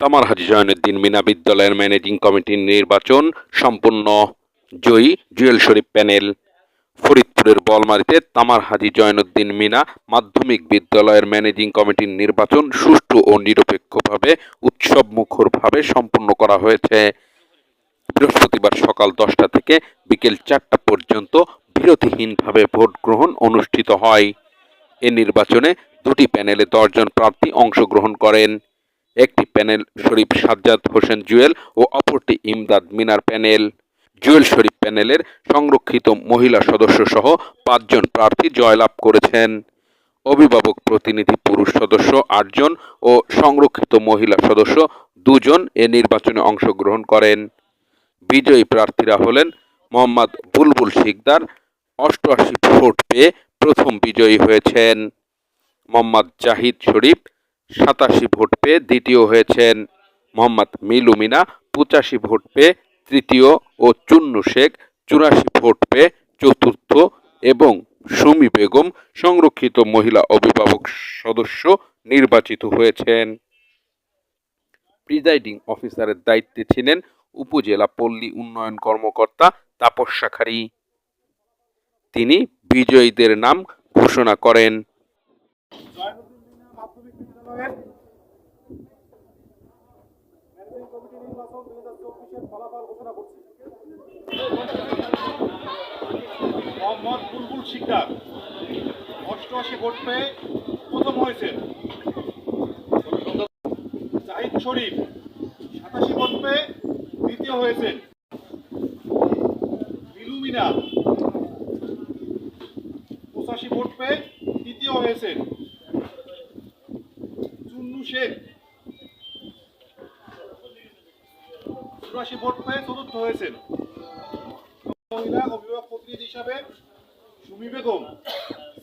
তামারহাজি জয়নুদ্দিন মিনা বিদ্যালয়ের ম্যানেজিং কমিটির নির্বাচন সম্পূর্ণ। জয়ী জুয়েল শরীফ প্যানেল। ফরিদপুরের বলমারিতে তামারহাজি জয়নুদ্দিন মিনা মাধ্যমিক বিদ্যালয়ের ম্যানেজিং কমিটির নির্বাচন সুষ্ঠু ও নিরপেক্ষভাবে উৎসব মুখরভাবে সম্পন্ন করা হয়েছে। বৃহস্পতিবার সকাল দশটা থেকে বিকেল চারটা পর্যন্ত বিরতিহীনভাবে ভোট গ্রহণ অনুষ্ঠিত হয়। এ নির্বাচনে দুটি প্যানেলে দশজন প্রার্থী অংশগ্রহণ করেন। একটি প্যানেল, শরীফ সাজ্জাদ হোসেন জুয়েল ও অপরটি ইমদাদ মিনার প্যানেল। জুয়েল শরীফ প্যানেলের সংরক্ষিত মহিলা সদস্য সহ পাঁচজন প্রার্থী জয়লাভ করেছেন। অভিভাবক প্রতিনিধি পুরুষ সদস্য আটজন ও সংরক্ষিত মহিলা সদস্য দুজন এ নির্বাচনে অংশগ্রহণ করেন। বিজয়ী প্রার্থীরা হলেন মোহাম্মদ বুলবুল শিকদার, অষ্টআশি ভোট পেয়ে প্রথম বিজয়ী হয়েছেন। মোহাম্মদ জাহিদ শরীফ সাতাশি ভোট পেয়ে দ্বিতীয় হয়েছেন মোহাম্মদ মিলু মিনা, পঁচাশি ভোট পেয়ে তৃতীয় ও চুন্নু শেখ, চুরাশি ভোট পেয়ে চতুর্থ এবং সুমি বেগম সংরক্ষিত মহিলা অভিভাবক সদস্য নির্বাচিত হয়েছেন। প্রিজাইডিং অফিসারের দায়িত্বে ছিলেন উপজেলা পল্লী উন্নয়ন কর্মকর্তা তাপস শাখারি। তিনি বিজয়ীদের নাম ঘোষণা করেন মাধ্যমিক বিদ্যালয়ের ম্যানেজিং কমিটি নির্বাচন দুই হাজার চব্বিশের ফলাফল ঘোষণা করছি। মোহাম্মদ বুলবুল শিকদার, অষ্টআশি ভোট পেয়ে প্রথম হয়েছেন। জাহিদ শরীফ, সাতাশি ভোট পেয়ে দ্বিতীয় হয়েছেন। বিলু মিনা, পঁচাশি ভোট পেয়ে তৃতীয় হয়েছেন। চুন্নু শেখ চুরাশি ভোট পেয়ে চতুর্থ হয়েছেন। মহিলা অভিভাবক প্রতিনিধি হিসাবে সুমি বেগম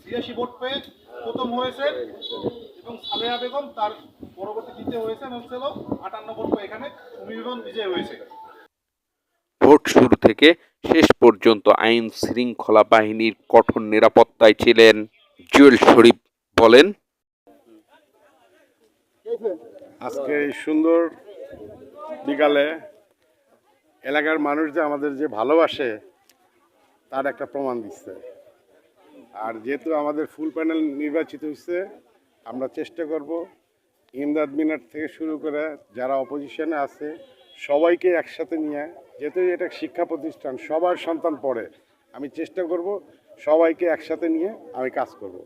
ছিয়াশি ভোট পেয়ে প্রথম হয়েছেন এবং সালেহা বেগম তার পরবর্তী দ্বিতীয় হয়েছেন হচ্ছিল আটান্ন ভোট পেয়ে। এখানে সুমি বেগম বিজয় হয়েছে। ভোট শুরু থেকে শেষ পর্যন্ত আইন শৃঙ্খলা বাহিনীর কঠোর নিরাপত্তায় ছিলেন জুয়েল শরীফ। বলেন আজকে এই সুন্দর বিকালে এলাকার মানুষ যে আমাদের যে ভালোবাসে, তার একটা প্রমাণ দিচ্ছে। আর যেহেতু আমাদের ফুল প্যানেল নির্বাচিত হয়েছে আমরা চেষ্টা করব ইমদাদ মিনার থেকে শুরু করে যারা অপোজিশনে আছে, সবাইকে একসাথে নিয়ে, যেহেতু এটা শিক্ষা প্রতিষ্ঠান, সবার সন্তান পড়ে, আমি চেষ্টা করব সবাইকে একসাথে নিয়ে আমি কাজ করব।